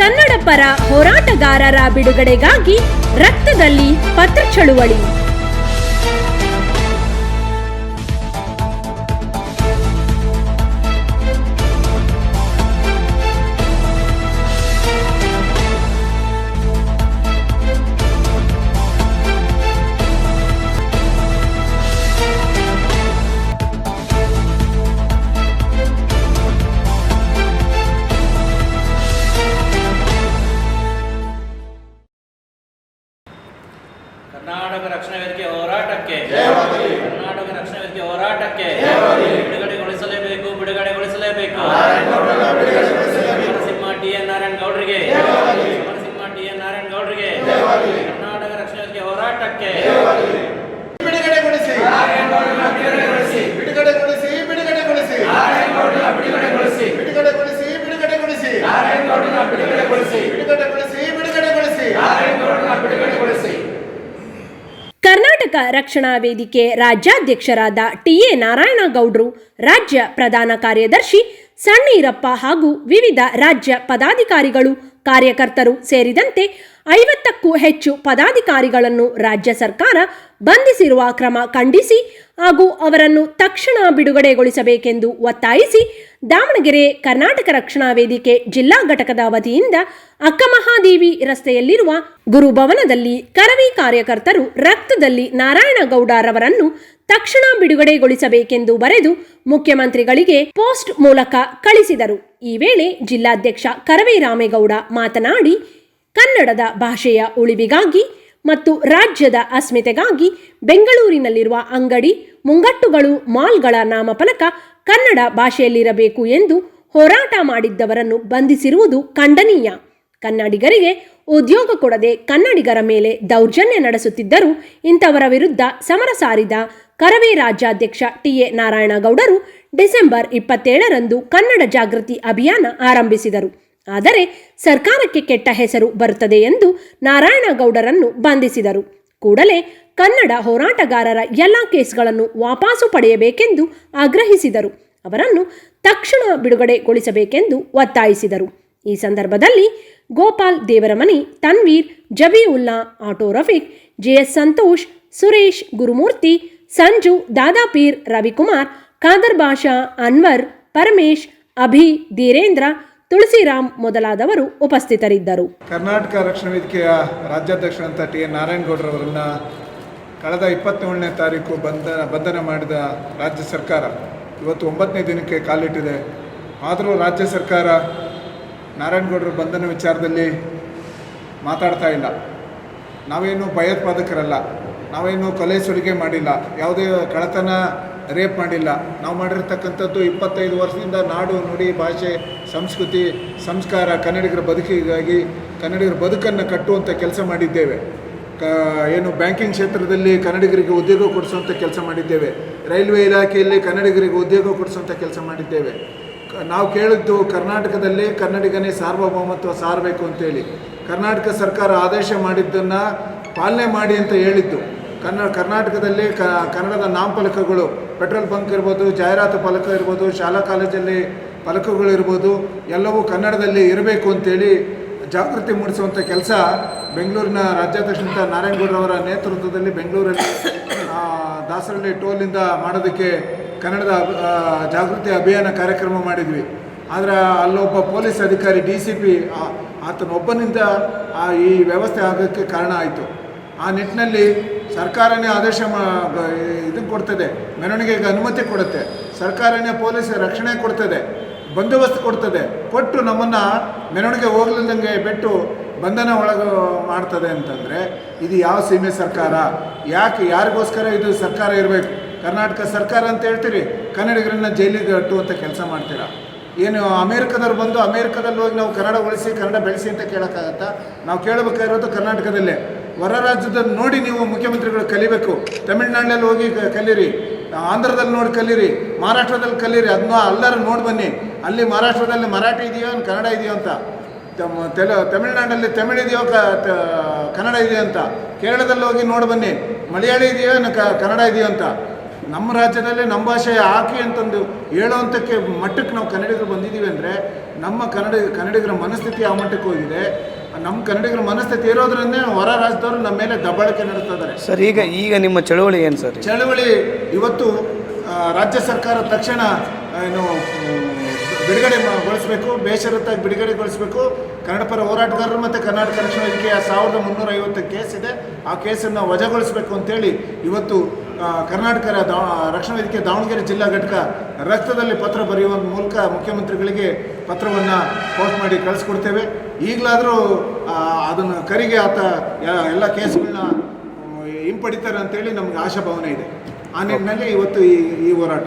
ಕನ್ನಡ ಪರ ಹೋರಾಟಗಾರರ ಬಿಡುಗಡೆಗಾಗಿ ರಕ್ತದಲ್ಲಿ ಪತ್ರ ಚಳುವಳಿ. ಕರ್ನಾಟಕ ರಕ್ಷಣಾ ವೇದಿಕೆ ಹೋರಾಟಕ್ಕೆ ಕರ್ನಾಟಕ ರಕ್ಷಣಾ ವೇದಿಕೆ ಹೋರಾಟಕ್ಕೆ ಬಿಡುಗಡೆಗೊಳಿಸಲೇಬೇಕು ಬಿಡುಗಡೆಗೊಳಿಸಲೇಬೇಕು. ನರಸಿಂಹ ಟಿ ಎನ್ ನಾರಾಯಣ ಗೌಡರಿಗೆ ನರಸಿಂಹ ಟಿ ಎನ್ ನಾರಾಯಣ ಗೌಡರಿಗೆ ಕರ್ನಾಟಕ ರಕ್ಷಣಾ ವೇದಿಕೆ ಹೋರಾಟಕ್ಕೆ ಬಿಡುಗಡೆಗೊಳಿಸಿ. ಬಿಡುಗಡೆಗೊಳಿಸಿ. ಬಿಡುಗಡೆಗೊಳಿಸಿ ಬಿಡುಗಡೆಗೊಳಿಸಿ. ಬಿಡುಗಡೆಗೊಳಿಸಿ. ಬಿಡುಗಡೆಗೊಳಿಸಿ ಬಿಡುಗಡೆಗೊಳಿಸಿ. ಬಿಡುಗಡೆಗೊಳಿಸಿ. ಕರ್ನಾಟಕ ರಕ್ಷಣಾ ವೇದಿಕೆ ರಾಜ್ಯಾಧ್ಯಕ್ಷರಾದ ಟಿಎ ನಾರಾಯಣಗೌಡ್ರು ರಾಜ್ಯ ಪ್ರಧಾನ ಕಾರ್ಯದರ್ಶಿ ಸಣ್ಣೀರಪ್ಪ ಹಾಗೂ ವಿವಿಧ ರಾಜ್ಯ ಪದಾಧಿಕಾರಿಗಳು ಕಾರ್ಯಕರ್ತರು ಸೇರಿದಂತೆ ಐವತ್ತಕ್ಕೂ ಹೆಚ್ಚು ಪದಾಧಿಕಾರಿಗಳನ್ನು ರಾಜ್ಯ ಸರ್ಕಾರ ಬಂಧಿಸಿರುವ ಕ್ರಮ ಖಂಡಿಸಿ ಹಾಗೂ ಅವರನ್ನು ತಕ್ಷಣ ಬಿಡುಗಡೆಗೊಳಿಸಬೇಕೆಂದು ಒತ್ತಾಯಿಸಿ ದಾವಣಗೆರೆ ಕರ್ನಾಟಕ ರಕ್ಷಣಾ ವೇದಿಕೆ ಜಿಲ್ಲಾ ಘಟಕದ ವತಿಯಿಂದ ಅಕ್ಕಮಹಾದೇವಿ ರಸ್ತೆಯಲ್ಲಿರುವ ಗುರುಭವನದಲ್ಲಿ ಕರವಿ ಕಾರ್ಯಕರ್ತರು ರಕ್ತದಲ್ಲಿ ನಾರಾಯಣಗೌಡರವರನ್ನು ತಕ್ಷಣ ಬಿಡುಗಡೆಗೊಳಿಸಬೇಕೆಂದು ಬರೆದು ಮುಖ್ಯಮಂತ್ರಿಗಳಿಗೆ ಪೋಸ್ಟ್ ಮೂಲಕ ಕಳಿಸಿದರು. ಈ ವೇಳೆ ಜಿಲ್ಲಾಧ್ಯಕ್ಷ ಕರವೇ ರಾಮೇಗೌಡ ಮಾತನಾಡಿ, ಕನ್ನಡದ ಭಾಷೆಯ ಉಳಿವಿಗಾಗಿ ಮತ್ತು ರಾಜ್ಯದ ಅಸ್ಮಿತೆಗಾಗಿ ಬೆಂಗಳೂರಿನಲ್ಲಿರುವ ಅಂಗಡಿ, ಮುಂಗಟ್ಟುಗಳು, ಮಾಲ್ಗಳ ನಾಮಫಲಕ ಕನ್ನಡ ಭಾಷೆಯಲ್ಲಿರಬೇಕು ಎಂದು ಹೋರಾಟ ಮಾಡಿದ್ದವರನ್ನು ಬಂಧಿಸಿರುವುದು ಖಂಡನೀಯ. ಕನ್ನಡಿಗರಿಗೆ ಉದ್ಯೋಗ ಕೊಡದೆ ಕನ್ನಡಿಗರ ಮೇಲೆ ದೌರ್ಜನ್ಯ ನಡೆಸುತ್ತಿದ್ದರೂ ಇಂಥವರ ವಿರುದ್ಧ ಸಮರ ಸಾರಿದ ಕರವೇ ರಾಜ್ಯಾಧ್ಯಕ್ಷ ಎ ನಾರಾಯಣಗೌಡರು ಡಿಸೆಂಬರ್ ಇಪ್ಪತ್ತೇಳರಂದು ಕನ್ನಡ ಜಾಗೃತಿ ಅಭಿಯಾನ ಆರಂಭಿಸಿದರು. ಆದರೆ ಸರ್ಕಾರಕ್ಕೆ ಕೆಟ್ಟ ಹೆಸರು ಬರುತ್ತದೆ ಎಂದು ನಾರಾಯಣಗೌಡರನ್ನು ಬಂಧಿಸಿದರು. ಕೂಡಲೇ ಕನ್ನಡ ಹೋರಾಟಗಾರರ ಎಲ್ಲ ಕೇಸ್ಗಳನ್ನು ವಾಪಾಸು ಪಡೆಯಬೇಕೆಂದು ಆಗ್ರಹಿಸಿದರು. ಅವರನ್ನು ತಕ್ಷಣ ಬಿಡುಗಡೆಗೊಳಿಸಬೇಕೆಂದು ಒತ್ತಾಯಿಸಿದರು. ಈ ಸಂದರ್ಭದಲ್ಲಿ ಗೋಪಾಲ್ ದೇವರಮನಿ, ತನ್ವೀರ್ ಜಬೀವುಲ್ಲಾ ಆಟೋ ರಫೀಕ್, ಜೆಎಸ್ ಸಂತೋಷ್, ಸುರೇಶ್ ಗುರುಮೂರ್ತಿ ಸಂಜು ದಾದಾಪೀರ್ ರವಿಕುಮಾರ್, ಖಾದರ್ ಬಾಷಾ, ಅನ್ವರ್, ಪರಮೇಶ್, ಅಭಿ, ಧೀರೇಂದ್ರ, ತುಳಸಿರಾಮ್ ಮೊದಲಾದವರು ಉಪಸ್ಥಿತರಿದ್ದರು. ಕರ್ನಾಟಕ ರಕ್ಷಣಾ ವೇದಿಕೆಯ ರಾಜ್ಯಾಧ್ಯಕ್ಷರಂತ ಟಿ. ಎನ್. ನಾರಾಯಣಗೌಡರವರನ್ನ ಕಳೆದ ಇಪ್ಪತ್ತೇಳನೇ ತಾರೀಕು ಬಂಧನ ಬಂಧನ ಮಾಡಿದ ರಾಜ್ಯ ಸರ್ಕಾರ. ಇವತ್ತು ಒಂಬತ್ತನೇ ದಿನಕ್ಕೆ ಕಾಲಿಟ್ಟಿದೆ. ಆದರೂ ರಾಜ್ಯ ಸರ್ಕಾರ ನಾರಾಯಣಗೌಡರ ಬಂಧನ ವಿಚಾರದಲ್ಲಿ ಮಾತಾಡ್ತಾ ಇಲ್ಲ. ನಾವೇನು ಭಯೋತ್ಪಾದಕರಲ್ಲ. ನಾವೇನು ಕೊಲೆ ಸುಲಿಗೆ ಮಾಡಿಲ್ಲ, ಯಾವುದೇ ಕಳತನ ರೇಪ್ ಮಾಡಿಲ್ಲ. ನಾವು ಮಾಡಿರ್ತಕ್ಕಂಥದ್ದು ಇಪ್ಪತ್ತೈದು ವರ್ಷದಿಂದ ನಾಡು ನುಡಿ ಭಾಷೆ, ಸಂಸ್ಕೃತಿ, ಸಂಸ್ಕಾರ, ಕನ್ನಡಿಗರ ಬದುಕಿಗಾಗಿ ಕನ್ನಡಿಗರ ಬದುಕನ್ನು ಕಟ್ಟುವಂಥ ಕೆಲಸ ಮಾಡಿದ್ದೇವೆ. ಕ, ಏನು ಬ್ಯಾಂಕಿಂಗ್ ಕ್ಷೇತ್ರದಲ್ಲಿ ಕನ್ನಡಿಗರಿಗೆ ಉದ್ಯೋಗ ಕೊಡಿಸುವಂಥ ಕೆಲಸ ಮಾಡಿದ್ದೇವೆ. ರೈಲ್ವೆ ಇಲಾಖೆಯಲ್ಲಿ ಕನ್ನಡಿಗರಿಗೆ ಉದ್ಯೋಗ ಕೊಡಿಸುವಂಥ ಕೆಲಸ ಮಾಡಿದ್ದೇವೆ. ನಾವು ಕೇಳಿದ್ದು ಕರ್ನಾಟಕದಲ್ಲಿ ಕನ್ನಡಿಗನೇ ಸಾರ್ವಭೌಮತ್ವ ಸಾರಬೇಕು ಅಂತೇಳಿ. ಕರ್ನಾಟಕ ಸರ್ಕಾರ ಆದೇಶ ಮಾಡಿದ್ದನ್ನು ಪಾಲನೆ ಮಾಡಿ ಅಂತ ಹೇಳಿದ್ದು. ಕನ್ನಡ ಕರ್ನಾಟಕದಲ್ಲಿ ಕ ಕನ್ನಡದ ನಾಮಫಲಕಗಳು ಪೆಟ್ರೋಲ್ ಬಂಕ್ ಇರ್ಬೋದು, ಜಾಹೀರಾತು ಫಲಕ ಇರ್ಬೋದು, ಶಾಲಾ ಕಾಲೇಜಲ್ಲಿ ಫಲಕಗಳು ಇರ್ಬೋದು, ಎಲ್ಲವೂ ಕನ್ನಡದಲ್ಲಿ ಇರಬೇಕು ಅಂತೇಳಿ ಜಾಗೃತಿ ಮೂಡಿಸುವಂಥ ಕೆಲಸ ಬೆಂಗಳೂರಿನ ರಾಜ್ಯಾಧ್ಯಕ್ಷ ನಾರಾಯಣಗೌಡರವರ ನೇತೃತ್ವದಲ್ಲಿ ಬೆಂಗಳೂರಲ್ಲಿ ದಾಸರಳ್ಳಿ ಟೋಲಿಂದ ಮಾಡೋದಕ್ಕೆ ಕನ್ನಡದ ಜಾಗೃತಿ ಅಭಿಯಾನ ಕಾರ್ಯಕ್ರಮ ಮಾಡಿದ್ವಿ. ಆದರೆ ಅಲ್ಲೊಬ್ಬ ಪೊಲೀಸ್ ಅಧಿಕಾರಿ, ಡಿ ಸಿ ಪಿ ಆತನೊಬ್ಬನಿಂದ ಈ ವ್ಯವಸ್ಥೆ ಆಗೋಕ್ಕೆ ಕಾರಣ ಆಯಿತು. ಆ ನಿಟ್ಟಿನಲ್ಲಿ ಸರ್ಕಾರನೇ ಆದೇಶ ಮಾ ಕೊಡ್ತದೆ. ಮೆರವಣಿಗೆಗೆ ಅನುಮತಿ ಕೊಡುತ್ತೆ. ಸರ್ಕಾರನೇ ಪೊಲೀಸ್ ರಕ್ಷಣೆ ಕೊಡ್ತದೆ. ಬಂದೋಬಸ್ತ್ ಕೊಡ್ತದೆ. ಕೊಟ್ಟು ನಮ್ಮನ್ನು ಮೆರವಣಿಗೆ ಹೋಗ್ಲಿಲ್ಲದಂಗೆ ಬಿಟ್ಟು ಬಂಧನ ಒಳಗೆ ಮಾಡ್ತದೆ ಅಂತಂದರೆ ಇದು ಯಾವ ಸೀಮೆ ಸರ್ಕಾರ? ಯಾಕೆ ಯಾರಿಗೋಸ್ಕರ ಇದು ಸರ್ಕಾರ ಇರಬೇಕು? ಕರ್ನಾಟಕ ಸರ್ಕಾರ ಅಂತ ಹೇಳ್ತೀರಿ? ಕನ್ನಡಿಗರನ್ನ ಜೈಲಿಗೆ ಕಟ್ಟುವಂಥ ಕೆಲಸ ಮಾಡ್ತೀರಾ? ಏನು ಅಮೇರಿಕದವ್ರು ಬಂದು ಅಮೇರಿಕದಲ್ಲಿ ಹೋಗಿ ನಾವು ಕನ್ನಡ ಉಳಿಸಿ, ಕನ್ನಡ ಬೆಳೆಸಿ ಅಂತ ಕೇಳೋಕ್ಕಾಗತ್ತಾ? ನಾವು ಕೇಳಬೇಕಾಗಿರೋದು ಕರ್ನಾಟಕದಲ್ಲೇ. ಹೊರ ರಾಜ್ಯದಲ್ಲಿ ನೋಡಿ ನೀವು ಮುಖ್ಯಮಂತ್ರಿಗಳು ಕಲಿಬೇಕು. ತಮಿಳ್ನಾಡಲ್ಲಿ ಹೋಗಿ ಕಲೀರಿ. ಆಂಧ್ರದಲ್ಲಿ ನೋಡಿ ಕಲೀರಿ. ಮಹಾರಾಷ್ಟ್ರದಲ್ಲಿ ಕಲೀರಿ. ಅದನ್ನ ಎಲ್ಲರೂ ನೋಡಿ ಬನ್ನಿ. ಅಲ್ಲಿ ಮಹಾರಾಷ್ಟ್ರದಲ್ಲಿ ಮರಾಠಿ ಇದೆಯೋ ಕನ್ನಡ ಇದೆಯೋ ಅಂತ. ತೆಲ ತಮಿಳ್ನಾಡಲ್ಲಿ ತಮಿಳ್ ಇದೆಯೋ ಕನ್ನಡ ಇದೆಯೋ ಅಂತ. ಕೇರಳದಲ್ಲಿ ಹೋಗಿ ನೋಡಿ ಬನ್ನಿ. ಮಲಯಾಳಿ ಇದೆಯೋ ಕನ್ನಡ ಇದೆಯೋ ಅಂತ. ನಮ್ಮ ರಾಜ್ಯದಲ್ಲಿ ನಮ್ಮ ಭಾಷೆ ಹಾಕಿ ಅಂತಂದು ಹೇಳೋವಂಥಕ್ಕೆ ಮಟ್ಟಕ್ಕೆ ನಾವು ಕನ್ನಡಿಗರು ಬಂದಿದ್ದೀವಿ ಅಂದರೆ ನಮ್ಮ ಕನ್ನಡ ಕನ್ನಡಿಗರ ಮನಸ್ಥಿತಿ ಆ ಮಟ್ಟಕ್ಕೆ ಹೋಗಿದೆ. ನಮ್ಮ ಕನ್ನಡಿಗರ ಮನಸ್ಥಿತಿ ಇರೋದ್ರಿಂದ ಹೊರ ರಾಜ್ಯದವರು ನಮ್ಮ ಮೇಲೆ ದಬ್ಬಾಳಿಕೆ ನಡೆಸ್ತಾ ಇದ್ದಾರೆ. ಸರ್ ಈಗ ಈಗ ನಿಮ್ಮ ಚಳುವಳಿ ಏನು ಸರ್? ಚಳವಳಿ ಇವತ್ತು ರಾಜ್ಯ ಸರ್ಕಾರ ತಕ್ಷಣ ಏನು ಬಿಡುಗಡೆ ಗೊಳಿಸಬೇಕು ಬೇಷರತ್ತಾಗಿ ಬಿಡುಗಡೆಗೊಳಿಸಬೇಕು ಕನ್ನಡ ಪರ ಹೋರಾಟಗಾರರು ಮತ್ತು ಕರ್ನಾಟಕ ರಕ್ಷಣಾ ವೇದಿಕೆಯ ಸಾವಿರದ ಮುನ್ನೂರ ಐವತ್ತು ಕೇಸ್ ಇದೆ. ಆ ಕೇಸನ್ನು ವಜಾಗೊಳಿಸಬೇಕು ಅಂತೇಳಿ ಇವತ್ತು ಕರ್ನಾಟಕ ರಕ್ಷಣಾ ವೇದಿಕೆ ದಾವಣಗೆರೆ ಜಿಲ್ಲಾ ಘಟಕ ರಕ್ತದಲ್ಲಿ ಪತ್ರ ಬರೆಯುವ ಮೂಲಕ ಮುಖ್ಯಮಂತ್ರಿಗಳಿಗೆ ಪತ್ರವನ್ನು ಪೋಸ್ಟ್ ಮಾಡಿ ಕಳಿಸ್ಕೊಡ್ತೇವೆ. ಈಗಲಾದರೂ ಅದನ್ನು ಕರಿಗೆ ಆತ ಎಲ್ಲ ಕೇಸ್ಗಳನ್ನ, ಹಿಂಪಡಿತಾರೆ ಅಂತೇಳಿ ನಮ್ಗೆ ಆಶಾಭಾವನೆ ಇದೆ. ಆ ನಿಟ್ಟಿನಲ್ಲಿ ಇವತ್ತು ಈ ಈ ಹೋರಾಟ.